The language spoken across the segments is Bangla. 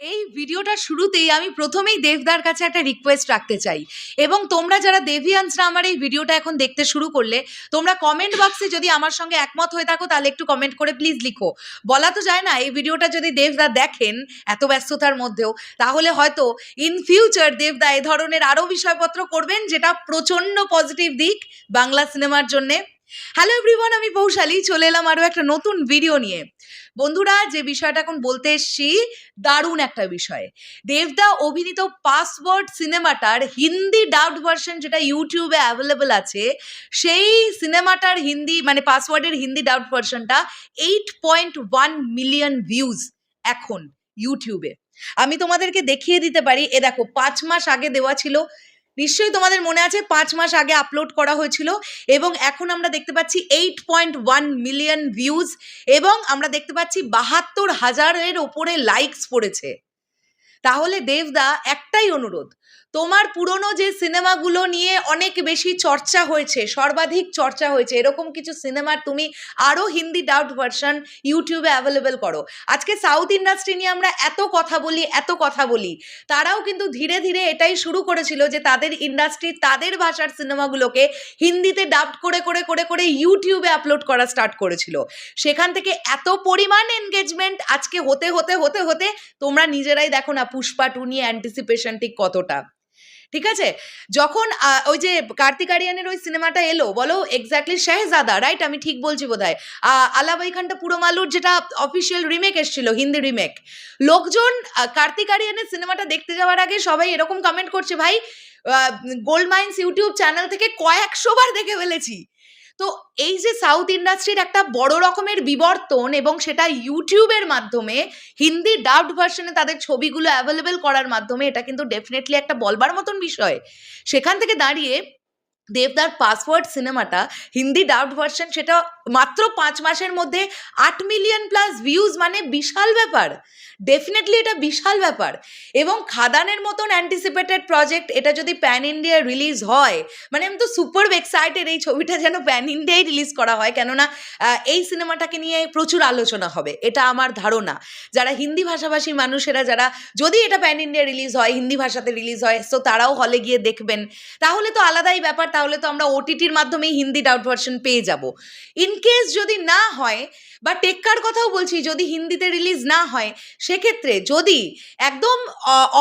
এই ভিডিওটা শুরুতেই আমি প্রথমেই দেবদার কাছে একটা রিকোয়েস্ট রাখতে চাই। এবং তোমরা যারা দেভিয়ান্সরা আমার এই ভিডিওটা এখন দেখতে শুরু করলে, তোমরা কমেন্ট বক্সে যদি আমার সঙ্গে একমত হয়ে থাকো, তাহলে একটু কমেন্ট করে প্লিজ লিখো। বলা তো যায় না, এই ভিডিওটা যদি দেবদা দেখেন এত ব্যস্ততার মধ্যেও, তাহলে হয়তো ইন ফিউচার দেবদা এ ধরনের আরও বিষয়পত্র করবেন, যেটা প্রচণ্ড পজিটিভ দিক বাংলা সিনেমার জন্যে। হ্যালো এভরিওয়ান আমি পৌশালী চলে এলাম আরও একটা নতুন ভিডিও নিয়ে। বন্ধুরা, যে বিষয়টা এখন বলতে এসছি, দারুণ একটা বিষয়। দেবদা অভিনীত পাসওয়ার্ড সিনেমাটার হিন্দি ডাবড ভার্সন যেটা ইউটিউবে অ্যাভেলেবল আছে, সেই সিনেমাটার হিন্দি মানে পাসওয়ার্ডের হিন্দি ডাবড ভার্সনটা eight point one million views এখন ইউটিউবে আমি তোমাদেরকে দেখিয়ে দিতে পারি, এ দেখো, পাঁচ মাস আগে দেওয়া ছিল নিশ্চয়ই তোমাদের মনে আছে পাঁচ মাস আগে আপলোড করা হয়েছিল এবং এখন আমরা দেখতে পাচ্ছি eight point one million views এবং আমরা দেখতে পাচ্ছি বাহাত্তর হাজারের ওপরে লাইকস পড়েছে। তাহলে দেবদা, একটাই অনুরোধ। তোমার পুরনো যে সিনেমাগুলো নিয়ে অনেক বেশি চর্চা হয়েছে, সর্বাধিক চর্চা হয়েছে, এরকম কিছু সিনেমার তুমি আরও হিন্দি ডাউট ভার্সন ইউটিউবে অ্যাভেলেবেল করো। আজকে সাউথ ইন্ডাস্ট্রি নিয়ে আমরা এত কথা বলি, এত কথা বলি, তারাও কিন্তু ধীরে ধীরে এটাই শুরু করেছিল যে তাদের ইন্ডাস্ট্রি তাদের ভাষার সিনেমাগুলোকে হিন্দিতে ডাবড করে করে করে করে ইউটিউবে আপলোড করা স্টার্ট করেছিল। সেখান থেকে এত পরিমাণ এনগেজমেন্ট আজকে হতে হতে হতে হতে তোমরা নিজেরাই দেখো না পুষ্পা টু নিয়ে অ্যান্টিসিপেশন ঠিক কতটা? ঠিক আছে? যখন ওই যে কার্তিক আরিয়ানের ওই সিনেমাটা এলো, বলো এক্স্যাক্টলি শেহজাদা রাইট আমি ঠিক বলছি বোধ হয় আলাবাই খানটা পুরো মালুর যেটা অফিসিয়াল রিমেক এসেছিল, হিন্দি রিমেক লোকজন কার্তিক আরিয়ানের সিনেমাটা দেখতে যাওয়ার আগে সবাই এরকম কমেন্ট করছে, ভাই গোল্ড মাইন্স ইউটিউব চ্যানেল থেকে কয়েকশো বার দেখে ফেলেছি। তো এই যে সাউথ ইন্ডাস্ট্রির একটা বড় রকমের বিবর্তন এবং সেটা ইউটিউবের মাধ্যমে, হিন্দি ডাবড ভার্সনে তাদের ছবিগুলো অ্যাভেলেবেল করার মাধ্যমে, এটা কিন্তু ডেফিনেটলি একটা বলবার মতন বিষয়। সেখান থেকে দাঁড়িয়ে দেবদার পাসওয়ার্ড সিনেমাটা, হিন্দি ডাবড ভার্সন সেটা মাত্র পাঁচ মাসের মধ্যে আট মিলিয়ন প্লাস ভিউজ মানে বিশাল ব্যাপার। ডেফিনেটলি এটা বিশাল ব্যাপার। এবং খাদানের মতন অ্যান্টিসিপেটেড প্রজেক্ট এটা যদি প্যান ইন্ডিয়া রিলিজ হয় মানে আমি তো সুপার এক্সাইটেড এই ছবিটা যেন প্যান ইন্ডিয়ায় রিলিজ করা হয়, কেননা এই সিনেমাটাকে নিয়ে প্রচুর আলোচনা হবে, এটা আমার ধারণা। যারা হিন্দি ভাষাভাষী মানুষেরা, যারা যদি এটা প্যান ইন্ডিয়া রিলিজ হয়, হিন্দি ভাষাতে রিলিজ হয় তো তারাও হলে গিয়ে দেখবেন। তাহলে তো আলাদাই ব্যাপার তাহলে তো আমরা ওটিটির মাধ্যমেই হিন্দি ডাউট ভার্সন পেয়ে যাব। ইন কেস যদি না হয়, বা টেক্কার কথাও বলছি, যদি হিন্দিতে রিলিজ না হয়, সেক্ষেত্রে যদি একদম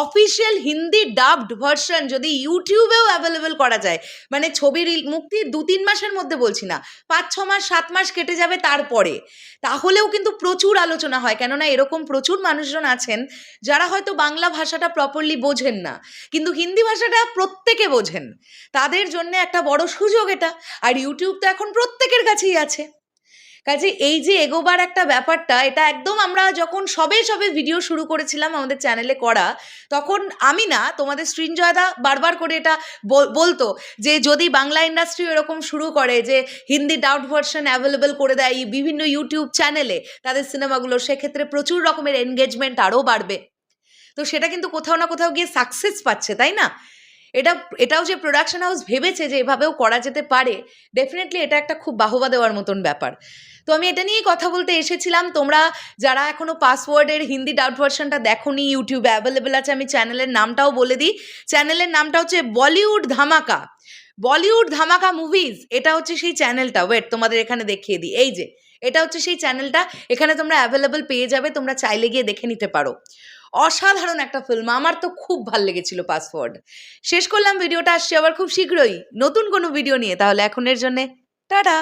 অফিসিয়াল হিন্দি ডাবড ভার্সন যদি ইউটিউবেও অ্যাভেলেবেল করা যায় মানে ছবির মুক্তি দু তিন মাসের মধ্যে বলছি না, পাঁচ, ছ মাস, সাত মাস কেটে যাবে তারপরে, তাহলেও কিন্তু প্রচুর আলোচনা হয়। কেননা এরকম প্রচুর মানুষজন আছেন, যারা হয়তো বাংলা ভাষাটা প্রপারলি বোঝেন না, কিন্তু হিন্দি ভাষাটা প্রত্যেকে বোঝেন। তাদের জন্য একটা বড় সুযোগ এটা। আর ইউটিউব তো এখন প্রত্যেকের কাছেই আছে। কাজে এই যে এগোবার একটা ব্যাপারটা, এটা একদম আমরা যখন সবে সবে ভিডিও শুরু করেছিলাম আমাদের চ্যানেলে করা, তখন আমি না তোমাদের সৃঞ্জয়দা বারবার করে এটা বলতো যে যদি বাংলা ইন্ডাস্ট্রি এরকম শুরু করে যে হিন্দি ডাউট ভার্সন অ্যাভেলেবেল করে দেয় বিভিন্ন ইউটিউব চ্যানেলে তাদের সিনেমাগুলো সেক্ষেত্রে প্রচুর রকমের এনগেজমেন্ট আরও বাড়বে। তো সেটা কিন্তু কোথাও না কোথাও গিয়ে সাকসেস পাচ্ছে, তাই না? এটা, এটাও যে প্রোডাকশন হাউস ভেবেছে যে এভাবেও করা যেতে পারে ডেফিনেটলি এটা একটা খুব বাহবা দেওয়ার মতন ব্যাপার। তো আমি এটা নিয়েই কথা বলতে এসেছিলাম। তোমরা যারা এখনও পাসওয়ার্ডের হিন্দি ডাউট ভার্সনটা দেখোনি ইউটিউবে অ্যাভেলেবেল আছে, আমি চ্যানেলের নামটাও বলে দিই। চ্যানেলের নামটা হচ্ছে বলিউড ধামাকা। বলিউড ধামাকা মুভিজ এটা হচ্ছে সেই চ্যানেলটা ওয়েট তোমাদের এখানে দেখিয়ে দিই। এই যে, এটা হচ্ছে সেই চ্যানেলটা এখানে তোমরা অ্যাভেলেবেল পেয়ে যাবে, তোমরা চাইলে গিয়ে দেখে নিতে পারো। অসাধারণ একটা ফিল্ম আমার তো খুব ভালো লেগেছিল পাসওয়ার্ড শেষ করলাম ভিডিওটা আসছি আবার খুব শীঘ্রই। নতুন কোনো ভিডিও নিয়ে, তাহলে এখনের জন্যে, টাটা!